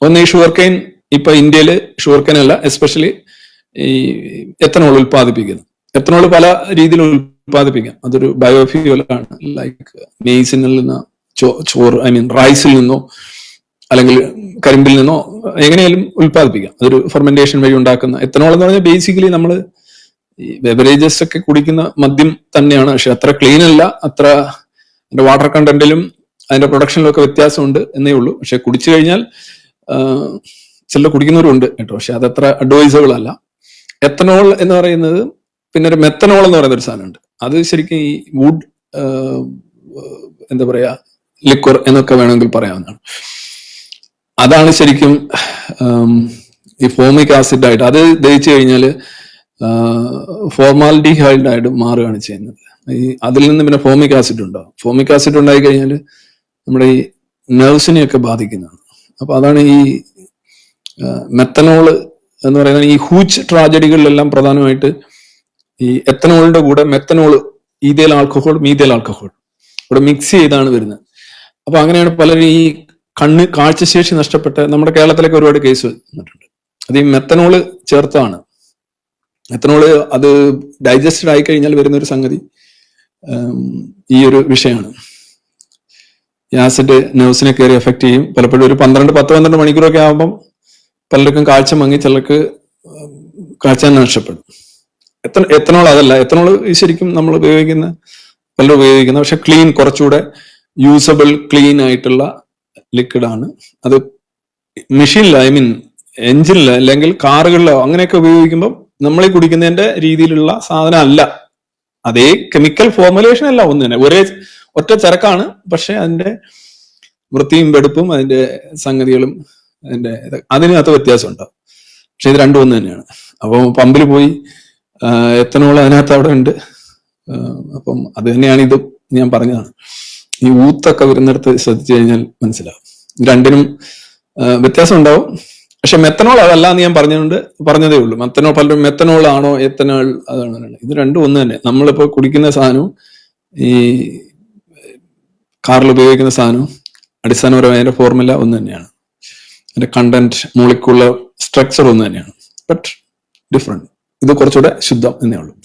ഒന്ന് ഈ sugar cane ഇപ്പൊ ഇന്ത്യയിൽ ഷുഗർ കെയിൻ അല്ല എസ്പെഷ്യലി ഈ എത്തനോൾ ഉൽപ്പാദിപ്പിക്കുന്നത് എത്തനോൾ പല രീതിയിൽ ഉൽപ്പാദിപ്പിക്കാം. അതൊരു ബയോഫ്യൂൽ ആണ്. ലൈക്ക് മെയ്സിനിൽ നിന്ന് ചോറ് ഐ മീൻ റൈസിൽ നിന്നോ അല്ലെങ്കിൽ കരിമ്പിൽ നിന്നോ എങ്ങനെയാലും ഉൽപ്പാദിപ്പിക്കാം. അതൊരു ഫെർമെന്റേഷൻ വഴി ഉണ്ടാക്കുന്ന എത്തനോൾ എന്ന് പറഞ്ഞാൽ ബേസിക്കലി നമ്മൾ ഈ ബെവറേജസ് ഒക്കെ കുടിക്കുന്ന മദ്യം തന്നെയാണ്. പക്ഷെ അത്ര ക്ലീൻ അല്ല അത്ര അതിന്റെ വാട്ടർ കണ്ടന്റിലും അതിന്റെ പ്രൊഡക്ഷനിലും ഒക്കെ വ്യത്യാസമുണ്ട് എന്നേ ഉള്ളൂ. പക്ഷെ കുടിച്ചു കഴിഞ്ഞാൽ ചില കുടിക്കുന്നവരുണ്ട് കേട്ടോ. പക്ഷെ അതത്ര അഡ്വൈസബിൾ അല്ല. എത്തനോൾ എന്ന് പറയുന്നത് പിന്നെ ഒരു മെത്തനോൾ എന്ന് പറയുന്ന ഒരു സാധനമുണ്ട്. അത് ശരിക്കും ഈ വുഡ് എന്താ പറയാ ലിക്വർ എന്നൊക്കെ വേണമെങ്കിൽ പറയാവുന്നതാണ്. അതാണ് ശരിക്കും ഈ ഫോമിക് ആസിഡ് ആയിട്ട് അത് ദഹിച്ചു കഴിഞ്ഞാൽ ഫോർമാലിഡിഹൈഡ് ആയിട്ട് മാറുകയാണ് ചെയ്യുന്നത്. ഈ അതിൽ നിന്ന് പിന്നെ ഫോമിക് ആസിഡ് ഉണ്ടാവും. ഫോമിക് ആസിഡ് ഉണ്ടായി കഴിഞ്ഞാൽ നമ്മുടെ ഈ നെർവ്സിനെയൊക്കെ ബാധിക്കുന്നതാണ്. അപ്പൊ അതാണ് ഈ മെത്തനോൾ എന്ന് പറയുന്ന ഈ ഹൂച്ച് ട്രാജഡികളിലെല്ലാം പ്രധാനമായിട്ട് ഈ എത്തനോളിന്റെ കൂടെ methanol ethyl alcohol methyl alcohol ഇവിടെ മിക്സ് ചെയ്താണ് വരുന്നത്. അപ്പൊ അങ്ങനെയാണ് പലരും ഈ കണ്ണ് കാഴ്ചശേഷി നഷ്ടപ്പെട്ട നമ്മുടെ കേരളത്തിലേക്ക് ഒരുപാട് കേസ് വന്നിട്ടുണ്ട്. അത് ഈ മെത്തനോൾ ചേർത്താണ്. മെത്തനോൾ അത് ഡൈജസ്റ്റഡ് ആയി കഴിഞ്ഞാൽ വരുന്ന ഒരു സംഗതി ഈ ഒരു വിഷയമാണ്. ഈ ആസിഡ് നെർവ്സിനെ കയറി എഫക്ട് ചെയ്യും. പലപ്പോഴും ഒരു പന്ത്രണ്ട് പത്ത് പന്ത്രണ്ട് മണിക്കൂറൊക്കെ ആകുമ്പം പലർക്കും കാഴ്ച മങ്ങി ചിലർക്ക് കാഴ്ച നഷ്ടപ്പെടും. എത്ര എത്തനോൾ അതല്ല എത്തനോൾ ശരിക്കും നമ്മൾ ഉപയോഗിക്കുന്ന പലരും ഉപയോഗിക്കുന്ന പക്ഷെ ക്ലീൻ കുറച്ചുകൂടെ യൂസബിൾ ക്ലീൻ ആയിട്ടുള്ള ലിക്വിഡാണ് അത് മെഷീനിൽ ഐ മീൻ എഞ്ചിനിൽ അല്ലെങ്കിൽ കാറുകളിലോ അങ്ങനെയൊക്കെ ഉപയോഗിക്കുമ്പോൾ നമ്മൾ ഈ കുടിക്കുന്നതിന്റെ രീതിയിലുള്ള സാധനം അല്ല. അതേ കെമിക്കൽ ഫോർമുലേഷൻ അല്ല ഒന്ന് തന്നെ ഒരേ ഒറ്റ ചരക്കാണ് പക്ഷെ അതിന്റെ വൃത്തിയും വെടുപ്പും അതിന്റെ സംഗതികളും അതിന്റെ അതിനകത്ത് വ്യത്യാസം ഉണ്ടാവും പക്ഷെ ഇത് രണ്ടും ഒന്ന് തന്നെയാണ്. അപ്പം പമ്പിൽ പോയി എത്തനോൾ അതിനകത്ത് അവിടെ ഉണ്ട്. അപ്പം അത് തന്നെയാണ് ഇത് ഞാൻ പറഞ്ഞതാണ്. ഈ ഊത്തൊക്കെ വരുന്നിടത്ത് ശ്രദ്ധിച്ചു കഴിഞ്ഞാൽ മനസ്സിലാവും. രണ്ടിനും വ്യത്യാസം ഉണ്ടാവും പക്ഷെ മെത്തനോൾ അതല്ല എന്ന് ഞാൻ പറഞ്ഞുകൊണ്ട് പറഞ്ഞതേ ഉള്ളൂ. മെത്തനോൾ പലരും മെത്തനോൾ ആണോ എത്തനോൾ അതാണ്. ഇത് രണ്ടും ഒന്ന് തന്നെ. നമ്മളിപ്പോ കുടിക്കുന്ന സാധനവും ഈ കാറിൽ ഉപയോഗിക്കുന്ന സാധനവും അടിസ്ഥാനപരമായ അതിന്റെ ഫോർമുല ഒന്ന് തന്നെയാണ്. അതിന്റെ കണ്ടന്റ് മൂളിക്കുള്ള സ്ട്രക്ചർ ഒന്ന് തന്നെയാണ്. ബട്ട് ഡിഫറെന്റ് ഇത് കുറച്ചുകൂടെ ശുദ്ധം എന്നേ ഉള്ളൂ.